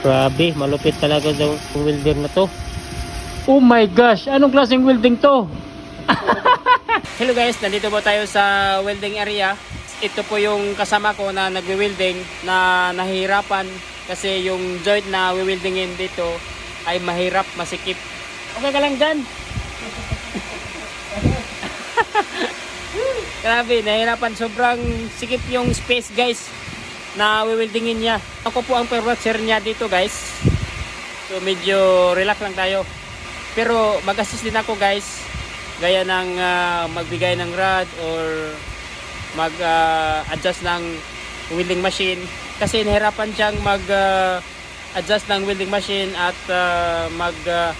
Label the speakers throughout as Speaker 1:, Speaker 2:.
Speaker 1: Grabe, malupit talaga daw yung welder na to. Oh my gosh, anong klaseng welding to? Hello guys, nandito po tayo sa welding area. Ito po yung kasama ko na nagwe-welding na nahihirapan kasi yung joint na we-weldingin dito ay mahirap, masikip. Okay ka lang dyan? Grabe, nahihirapan. Sobrang sikip yung space guys na we-weldingin niya. Ako po ang per-watcher niya dito guys. So medyo relax lang tayo. Pero mag-assist din ako guys. Gaya ng ah, magbigay ng rod or mag-adjust ng welding machine. Kasi nahirapan siyang mag-adjust ng welding machine at ah, mag ah,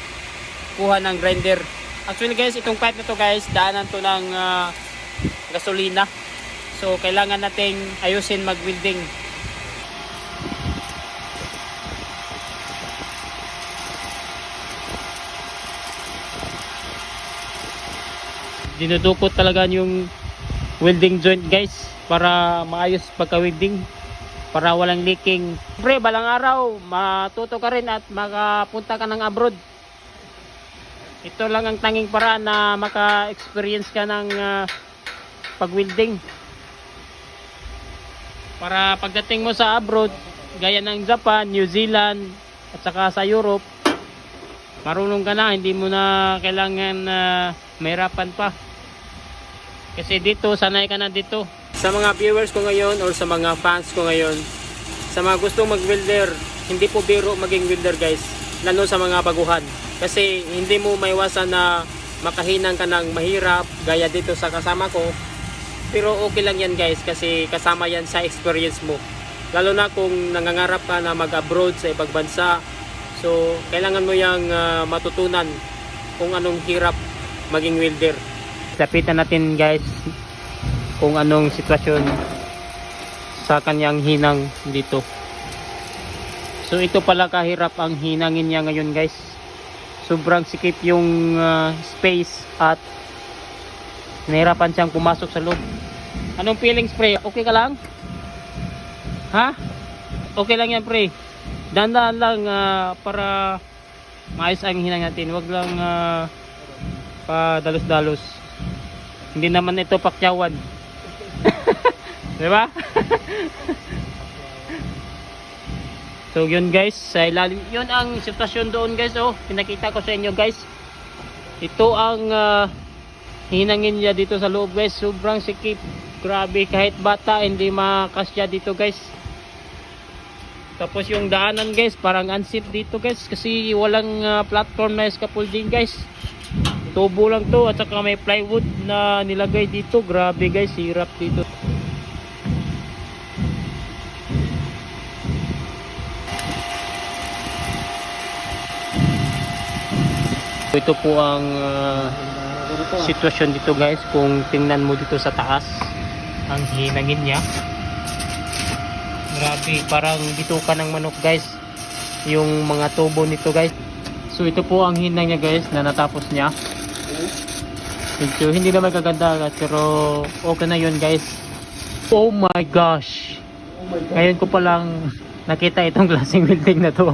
Speaker 1: kuha ng grinder. Actually guys, itong pipe na to guys, daanan to ng ah, gasolina. So kailangan nating ayusin mag-welding. Dinudukot talaga yung welding joint guys para maayos pagka-welding para walang leaking. Pre, balang araw matuto ka rin at makapunta ka ng abroad. Ito lang ang tanging paraan na maka-experience ka ng ah, pag-welding. Para pagdating mo sa abroad, gaya ng Japan, New Zealand, at saka sa Europe, marunong ka na, hindi mo na kailangan na mahirapan pa. Kasi dito, sanay ka na dito. Sa mga viewers ko ngayon or sa mga fans ko ngayon, sa mga gustong mag-welder, hindi po biro maging welder guys, lalo sa mga baguhan. Kasi hindi mo maiwasan na makahinang ka ng mahirap, gaya dito sa kasama ko. Pero okay lang yan guys, kasi kasama yan sa experience mo. Lalo na kung nangangarap ka na mag-abroad sa ibang bansa, so kailangan mo yung ah, matutunan kung anong hirap maging welder. Lapitan natin guys kung anong sitwasyon sa kanyang hinang dito. So ito pala kahirap ang hinangin niya ngayon guys. Sobrang sikip yung ah, space at nahirapan siyang pumasok sa loob. Anong feelings pre? Okay ka lang? Ha? Okay lang yan pre. Dandan lang ah, para maayos ang hinang natin. Wag lang ah, pa dalos-dalos. Hindi naman ito pakyawan. Di ba? so yun guys, sa ilalim, yun ang sitwasyon doon guys oh. Pinakita ko sa inyo guys. Ito ang ah, hinangin niya dito sa loob guys. Sobrang sikip. Grabe kahit bata hindi makasya dito guys. Tapos yung daanan guys, parang unsafe dito guys kasi walang ah, platform na scaffolding guys. Tubo lang to at saka may plywood na nilagay dito. Grabe guys, hirap dito. Ito po ang ah, sitwasyon dito guys kung tingnan mo dito sa taas ang hinangin niya. Grabe parang dito ka ng manok guys. Yung mga tubo nito guys. So ito po ang hinang niya guys na natapos niya. Medyo hindi naman kaganda guys pero okay na yun guys. Oh my gosh! Ngayon ko palang nakita itong klaseng building na to